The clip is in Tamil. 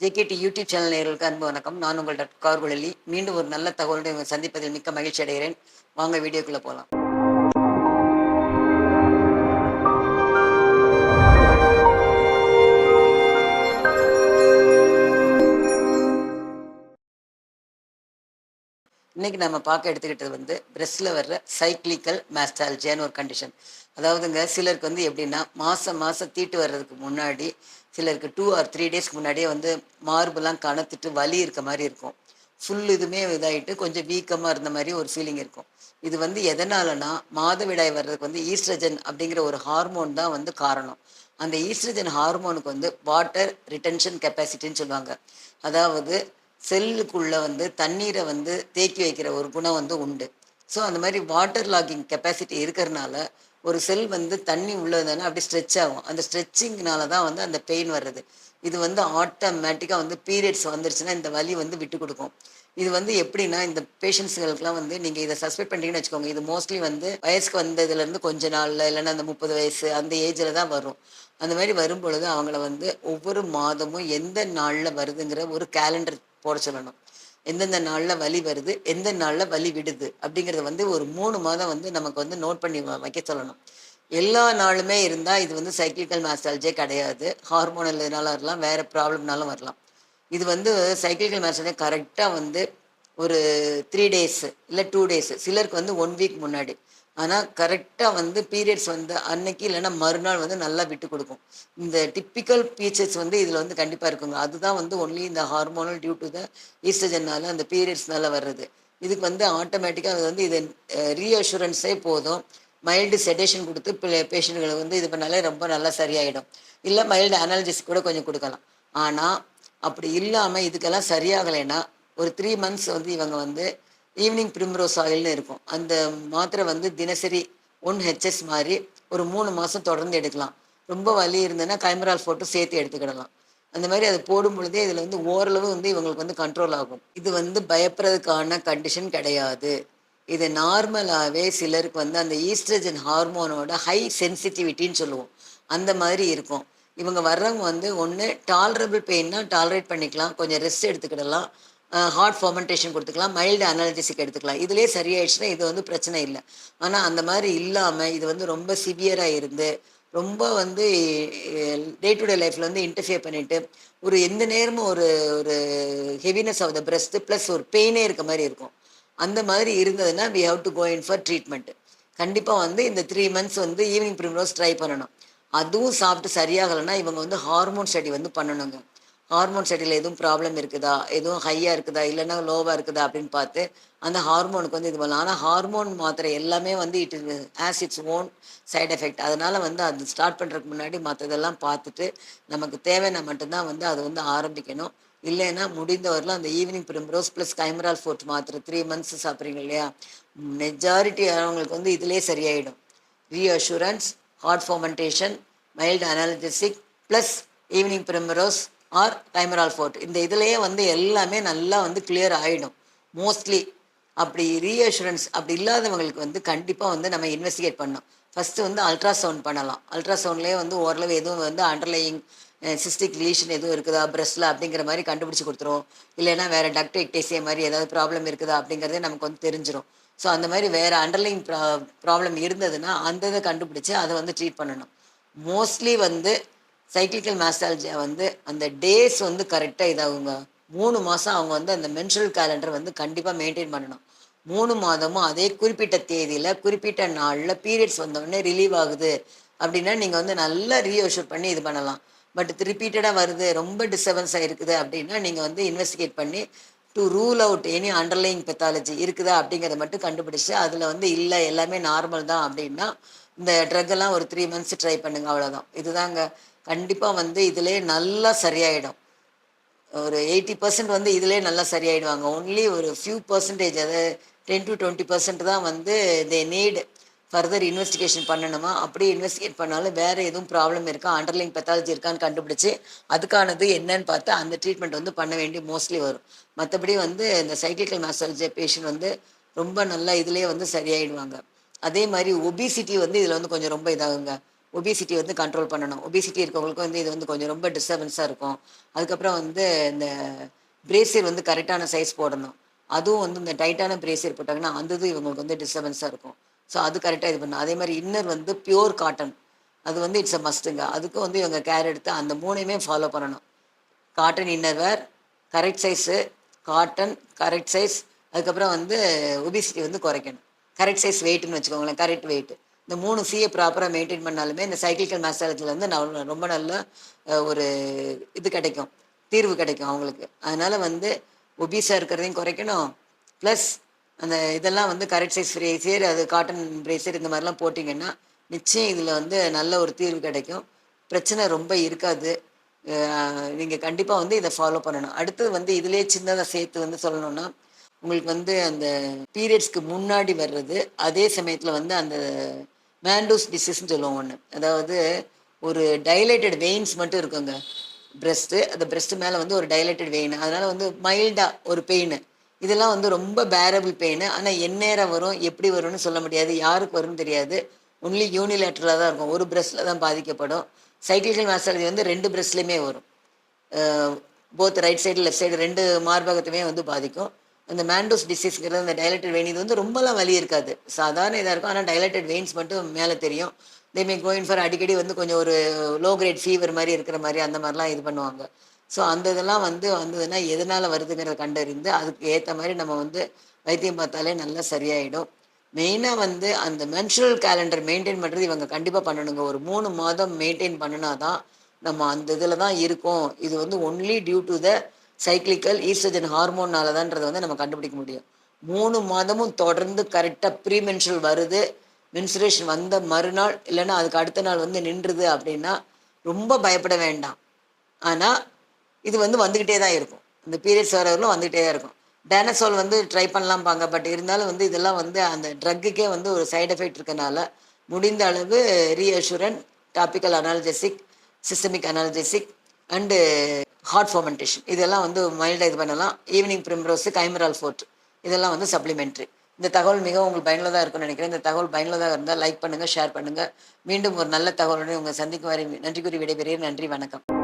ஜேகேடி யூடியூப் சேனல் நேர்களுக்கு அன்பு வணக்கம். நான் உங்கள் டாக்டர் கார்குழலி மீண்டும் ஒரு நல்ல தகவலுடன் சந்திப்பதில் மிக்க மகிழ்ச்சி அடைகிறேன். வாங்க வீடியோக்குள்ளே போகலாம் இன்னைக்கு நம்ம பார்க்க எடுத்துக்கிட்டது வந்து பிரஸ்ட்ல வர்ற சைக்ளிக்கல் மேஸ்டாலஜியான்னு ஒரு கண்டிஷன் அதாவதுங்க சிலருக்கு வந்து எப்படின்னா மாசம் மாசம் தீட்டு வர்றதுக்கு முன்னாடி சிலருக்கு டூ ஆர் த்ரீ டேஸ்க்கு முன்னாடியே வந்து மார்பெல்லாம் கணத்துட்டு வலி இருக்க மாதிரி இருக்கும். ஃபுல் இதுமே இதாகிட்டு கொஞ்சம் வீக்கமாக இருந்த மாதிரி ஒரு ஃபீலிங் இருக்கும். இது வந்து எதனாலனா மாதவிடாய் வர்றதுக்கு வந்து ஈஸ்ட்ரஜன் அப்படிங்கிற ஒரு ஹார்மோன் தான் வந்து காரணம். அந்த ஈஸ்ட்ரஜன் ஹார்மோனுக்கு வந்து வாட்டர் ரிட்டன்ஷன் கெப்பாசிட்டின்னு சொல்லுவாங்க. அதாவது செல்லுக்குள்ளே வந்து தண்ணீரை வந்து தேக்கி வைக்கிற ஒரு குணம் வந்து உண்டு. ஸோ அந்த மாதிரி வாட்டர் லாகிங் கெப்பாசிட்டி இருக்கிறனால ஒரு செல் வந்து தண்ணி உள்ளதுன்னா அப்படி ஸ்ட்ரெச் ஆகும். அந்த ஸ்ட்ரெச்சிங்னால தான் வந்து அந்த பெயின் வர்றது. இது வந்து ஆட்டோமேட்டிக்காக வந்து பீரியட்ஸ் வந்துருச்சுன்னா இந்த வலி வந்து விட்டு கொடுக்கும். இது வந்து எப்படின்னா இந்த பேஷண்ட்ஸுகளுக்குலாம் வந்து நீங்கள் இதை சஸ்பெக்ட் பண்ணுறீங்கன்னு வச்சுக்கோங்க. இது மோஸ்ட்லி வந்து வயசுக்கு வந்ததுலேருந்து கொஞ்ச நாளில் இல்லைன்னா அந்த முப்பது வயசு அந்த ஏஜில் தான் வரும். அந்த மாதிரி வரும்பொழுது அவங்கள வந்து ஒவ்வொரு மாதமும் எந்த நாளில் வருதுங்கிற ஒரு கேலண்டர் போட சொல்லணும். எந்தெந்த நாளில் வலி வருது எந்த நாளில் வலி விடுது அப்படிங்கிறத வந்து ஒரு மூணு மாதம் வந்து நமக்கு வந்து நோட் பண்ணி வ- வைக்க சொல்லணும். எல்லா நாளுமே இருந்தால் இது வந்து சைக்கிளிக்கல் மேஸ்டாலஜே கிடையாது. ஹார்மோனல் இதனால வரலாம் வேறு ப்ராப்ளம்னாலும் வரலாம். இது வந்து சைக்கிளிக்கல் மேஸ்டாலஜி கரெக்டாக வந்து ஒரு த்ரீ டேஸ் இல்லை டூ டேஸ் சிலருக்கு வந்து ஒன் வீக் முன்னாடி. ஆனால் கரெக்டாக வந்து பீரியட்ஸ் வந்து அன்னைக்கு இல்லைன்னா மறுநாள் வந்து நல்லா விட்டு கொடுக்கும். இந்த டிப்பிக்கல் பீச்சர்ஸ் வந்து இதில் வந்து கண்டிப்பாக இருக்குங்க. அதுதான் வந்து ஒன்லி இந்த ஹார்மோனல் டியூ டு த ஈஸ்ட்ரஜன்னால அந்த பீரியட்ஸ்னால வர்றது. இதுக்கு வந்து ஆட்டோமேட்டிக்காக அது வந்து இது ரீஅஷூரன்ஸே போதும். மைல்டு செடேஷன் கொடுத்து பேஷண்ட்களை வந்து இது பண்ணாலே ரொம்ப நல்லா சரியாயிடும். இல்லை மைல்டு அனாலஜிஸ் கூட கொஞ்சம் கொடுக்கலாம். ஆனால் அப்படி இல்லாமல் இதுக்கெல்லாம் சரியாகலைன்னா ஒரு த்ரீ மந்த்ஸ் வந்து இவங்க வந்து ஈவினிங் பிரிம்ரோஸ் ஆயில்னு இருக்கும். அந்த மாத்திரை வந்து தினசரி ஒன் ஹெச்எஸ் மாதிரி ஒரு மூணு மாதம் தொடர்ந்து எடுக்கலாம். ரொம்ப வலி இருந்ததுன்னா கைமரால் போட்டு சேர்த்து எடுத்துக்கிடலாம். அந்த மாதிரி அது போடும் பொழுதே இதில் வந்து ஓரளவு வந்து இவங்களுக்கு வந்து கண்ட்ரோல் ஆகும். இது வந்து பயப்படுறதுக்கான கண்டிஷன் கிடையாது. இது நார்மலாகவே சிலருக்கு வந்து அந்த ஈஸ்ட்ரஜன் ஹார்மோனோட ஹை சென்சிட்டிவிட்டின்னு சொல்லுவோம். அந்த மாதிரி இருக்கும். இவங்க வர்றவங்க வந்து ஒன்று டாலரபிள் பெயின்னா டாலரேட் பண்ணிக்கலாம். கொஞ்சம் ரெஸ்ட் எடுத்துக்கிடலாம். ஹார்ட் ஃபர்மெண்டேஷன் கொடுத்துக்கலாம் மைல்டு அனாலஜிசிக் எடுத்துக்கலாம். இதுலேயே சரியாயிடுச்சுன்னா இது வந்து பிரச்சனை இல்லை. ஆனால் அந்த மாதிரி இல்லாமல் இது வந்து ரொம்ப சிவியராக இருந்து ரொம்ப வந்து டே டு டே லைஃப்பில் வந்து இன்டர்ஃபியர் பண்ணிட்டு ஒரு எந்த நேரமும் ஒரு ஒரு heaviness of the breast plus ஒரு பெயினே இருக்க மாதிரி இருக்கும். அந்த மாதிரி இருந்ததுன்னா we have to go in for treatment கண்டிப்பாக வந்து இந்த த்ரீ மந்த்ஸ் வந்து ஈவினிங் ப்ரிம்ரோஸ் ட்ரை பண்ணணும். அதுவும் சாப்பிட்டு சரியாகலைன்னா இவங்க வந்து ஹார்மோன் ஸ்டடி வந்து பண்ணணுங்க. ஹார்மோன் செட்டில் எதுவும் ப்ராப்ளம் இருக்குதா? எதுவும் ஹையாக இருக்குதா? இல்லைன்னா லோவாக இருக்குதா? அப்படின்னு பார்த்து அந்த ஹார்மோனுக்கு வந்து இது பண்ணலாம். ஆனால் ஹார்மோன் மாத்திரை எல்லாமே வந்து it has its own side effect அதனால வந்து அது ஸ்டார்ட் பண்ணுறதுக்கு முன்னாடி மற்றதெல்லாம் பார்த்துட்டு நமக்கு தேவைன்னா மட்டும்தான் வந்து அது வந்து ஆரம்பிக்கணும். இல்லைன்னா முடிந்தவரில் அந்த ஈவினிங் பிரிம்ரோஸ் ப்ளஸ் கைமரால் ஃபோர்ட் மாத்திரை த்ரீ மந்த்ஸ் சாப்பிட்றீங்க இல்லையா? மெஜாரிட்டி ஆனவங்களுக்கு வந்து இதிலே சரியாயிடும். Reassurance hot fomentation mild analgesic plus evening primrose or டைமரால் forte. இந்த இதுலேயே வந்து எல்லாமே நல்லா வந்து கிளியர் ஆகிடும் மோஸ்ட்லி அப்படி ரீஅஷூரன்ஸ் அப்படி இல்லாதவங்களுக்கு வந்து கண்டிப்பாக வந்து நம்ம இன்வெஸ்டிகேட் பண்ணணும். ஃபஸ்ட்டு வந்து அல்ட்ராசவுண்ட் பண்ணலாம். அல்ட்ராசவுண்ட்லேயே வந்து ஓரளவு எதுவும் வந்து அண்டர்லையிங் சிஸ்டிக் லீஷன் எதுவும் இருக்குதா? பிரஸ்ட்ல அப்படிங்கிற மாதிரி கண்டுபிடிச்சி கொடுத்துரும். இல்லைன்னா வேறு டக்ட் எக்டேசியா மாதிரி ஏதாவது ப்ராப்ளம் இருக்குதா? அப்படிங்கிறதே நமக்கு வந்து தெரிஞ்சிடும் ஸோ அந்த மாதிரி வேறு அண்டர்லைங் ப்ரா ப்ராப்ளம் இருந்ததுன்னா அந்த இதை கண்டுபிடிச்சி அதை வந்து ட்ரீட் பண்ணணும். மோஸ்ட்லி வந்து சைக்கிளிக்கல் மேஸ்டாலஜியா வந்து அந்த டேஸ் வந்து கரெக்டாக இதாகுங்க. மூணு மாதம் அவங்க வந்து அந்த மென்சுரல் கேலண்டர் வந்து கண்டிப்பாக மெயின்டைன் பண்ணணும். மூணு மாதமும் அதே குறிப்பிட்ட தேதியில் குறிப்பிட்ட நாளில் பீரியட்ஸ் வந்தவுடனே ரிலீவ் ஆகுது. அப்படின்னா நீங்கள் வந்து நல்லா ரீஅஷூர் பண்ணி இது பண்ணலாம். பட் ரிப்பீட்டடாக வருது ரொம்ப டிஸ்டர்பன்ஸாக இருக்குது அப்படின்னா நீங்கள் வந்து இன்வெஸ்டிகேட் பண்ணி to rule out any underlying pathology இருக்குதா அப்படிங்கிறத மட்டும் கண்டுபிடிச்சு அதில் வந்து இல்லை எல்லாமே நார்மல் தான் அப்படின்னா இந்த ட்ரக் எல்லாம் ஒரு த்ரீ மந்த்ஸ் ட்ரை பண்ணுங்க அவ்வளோதான் இதுதாங்க. கண்டிப்பாக வந்து இதிலே நல்லா சரியாயிடும். ஒரு எயிட்டி பர்சன்ட் வந்து இதிலே நல்லா சரியாயிடுவாங்க. ஒன்லி ஒரு ஃபியூ பர்சன்டேஜ் அது டென் டு டுவெண்ட்டி பர்சன்ட் தான் வந்து தே நீட் ஃபர்தர் இன்வெஸ்டிகேஷன் பண்ணணுமா? அப்படியே இன்வெஸ்டிகேட் பண்ணாலும் வேறு எதுவும் ப்ராப்ளம் இருக்கா? அண்டர்லைங் பெத்தாலஜி இருக்கான்னு கண்டுபிடிச்சி அதுக்கானது என்னன்னு பார்த்து அந்த ட்ரீட்மெண்ட் வந்து பண்ண வேண்டி மோஸ்ட்லி வரும். மற்றபடி வந்து இந்த சைக்கிளிக்கல் மேசாலஜி பேஷண்ட் வந்து ரொம்ப நல்லா இதுலேயே வந்து சரியாயிடுவாங்க. அதே மாதிரி ஒபிசிட்டி வந்து இதில் வந்து கொஞ்சம் ரொம்ப இதாகுங்க. ஒபிசிட்டி வந்து கண்ட்ரோல் பண்ணணும். ஒபிசிட்டி இருக்கவங்களுக்கு வந்து இது வந்து கொஞ்சம் ரொம்ப டிஸ்டர்பன்ஸாக இருக்கும். அதுக்கப்புறம் வந்து இந்த பிரேசியர் வந்து கரெக்டான சைஸ் போடணும். அதுவும் வந்து இந்த டைட்டான பிரேசியர் போட்டாங்கன்னா அந்த இது இவங்களுக்கு வந்து டிஸ்டர்பன்ஸாக இருக்கும். ஸோ அது கரெக்டாக இது பண்ணணும். அதே மாதிரி இன்னர் வந்து பியோர் காட்டன் அது வந்து இட்ஸ் அ மஸ்ட்டுங்க அதுக்கும் வந்து இவங்க கேர் எடுத்து அந்த மூணையுமே ஃபாலோ பண்ணணும். Cotton innerwear correct size cotton correct size அதுக்கப்புறம் வந்து ஒபிசிட்டி வந்து குறைக்கணும். கரெக்ட் சைஸ் வெயிட்னு வச்சுக்கோங்களேன். கரெக்ட் வெயிட் இந்த மூணு சியை ப்ராப்பராக மெயின்டைன் பண்ணாலுமே இந்த சைக்கிளிக்கல் மசாலத்தில் வந்து நான் ரொம்ப நல்ல ஒரு இது கிடைக்கும். தீர்வு கிடைக்கும் அவங்களுக்கு. அதனால் வந்து ஒபீஸாக இருக்கிறதையும் குறைக்கணும். ப்ளஸ் அந்த இதெல்லாம் வந்து கரெக்ட் சைஸ் பிரேசியர் அது காட்டன் பிரேசியர் இந்த மாதிரிலாம் போட்டிங்கன்னா நிச்சயம் இதில் வந்து நல்ல ஒரு தீர்வு கிடைக்கும். பிரச்சனை ரொம்ப இருக்காது. நீங்கள் கண்டிப்பாக வந்து இதை ஃபாலோ பண்ணணும். அடுத்தது வந்து இதிலே சின்னதாக சேர்த்து வந்து சொல்லணும்னா உங்களுக்கு வந்து அந்த பீரியட்ஸ்க்கு முன்னாடி வர்றது அதே சமயத்தில் வந்து அந்த மேண்டூஸ் டிசீஸ்னு சொல்லுவோம் ஒன்று அதாவது ஒரு டைலேட்டட் வெயின்ஸ் மட்டும் இருக்குங்க. பிரஸ்ட்டு அந்த பிரஸ்ட் மேலே வந்து ஒரு டைலேட்டட் வெயின் அதனால வந்து மைல்டாக ஒரு பெயின் இதெல்லாம் வந்து ரொம்ப பேரபிள் பெயின் ஆனால் எந்நேரம் வரும் எப்படி வரும்னு சொல்ல முடியாது. யாருக்கு வரும்னு தெரியாது. ஒன்லி யூனிலேட்டராக தான் இருக்கும். ஒரு பிரஸ்ட்டில் தான் பாதிக்கப்படும். சைக்கிள்கள் மேசாலஜி வந்து ரெண்டு பிரஸ்ட்லேயுமே வரும். Both right side left side ரெண்டு மார்பகத்தையுமே வந்து பாதிக்கும். அந்த மேண்டோஸ் டிசீஸ்ங்கிறது அந்த டைலட்டட் வெயின் இது வந்து ரொம்பலாம் வலி இருக்காது. சாதாரண இதாக இருக்கும். ஆனால் டைலட்டட் வெயின்ஸ் மட்டும் மேலே தெரியும். தேமே கோயின் ஃபார் அடிக்கடி வந்து கொஞ்சம் ஒரு லோ கிரேட் ஃபீவர் மாதிரி இருக்கிற மாதிரி அந்த மாதிரிலாம் இது பண்ணுவாங்க. ஸோ அந்த இதெல்லாம் வந்து வந்ததுன்னா எதனால் வருதுங்கிறத கண்டறிந்து அதுக்கு ஏற்ற மாதிரி நம்ம வந்து வைத்தியம் பார்த்தாலே நல்லா சரியாயிடும். மெயினாக வந்து அந்த மென்சுரல் கேலண்டர் மெயின்டைன் பண்ணுறது இவங்க கண்டிப்பாக பண்ணணுங்க. ஒரு மூணு மாதம் மெயின்டைன் பண்ணினா தான் நம்ம அந்த இதில் தான் இருக்கோம். இது வந்து only due to the cyclical estrogen ஹார்மோனாலதான்றது வந்து நம்ம கண்டுபிடிக்க முடியும். மூணு மாதமும் தொடர்ந்து கரெக்டாக ப்ரீ வருது. மென்சுரேஷன் வந்த மறுநாள் இல்லைன்னா அதுக்கு அடுத்த நாள் வந்து நின்றுது அப்படின்னா ரொம்ப பயப்பட வேண்டாம். ஆனால் இது வந்து வந்துக்கிட்டே தான் இருக்கும். இந்த பீரியட்ஸ் வரவர்களும் வந்துக்கிட்டே தான் இருக்கும். டேனசோல் வந்து ட்ரை பண்ணலாம்பாங்க பட் இருந்தாலும் வந்து இதெல்லாம் வந்து அந்த ட்ரக்குக்கே வந்து ஒரு சைடு எஃபெக்ட் இருக்கனால முடிந்த அளவு reassurance topical analgesic systemic analgesic and hot fomentation இதெல்லாம் வந்து மைல்டாக இது பண்ணலாம். ஈவினிங் பிரிம்ரோஸு கைமரால் ஃபோர்ட் இதெல்லாம் வந்து சப்ளிமெண்ட்ரி இந்த தகவல் மிகவும் உங்களுக்கு பயனுள்ளதாக இருக்கும்னு நினைக்கிறேன். இந்த தகவல் பயனுள்ளதாக இருந்தால் லைக் பண்ணுங்கள் ஷேர் பண்ணுங்கள் மீண்டும் ஒரு நல்ல தகவலுடன் உங்கள் சந்திக்கும் வரை நன்றி கூறி விடைபெறுகிறேன். நன்றி வணக்கம்.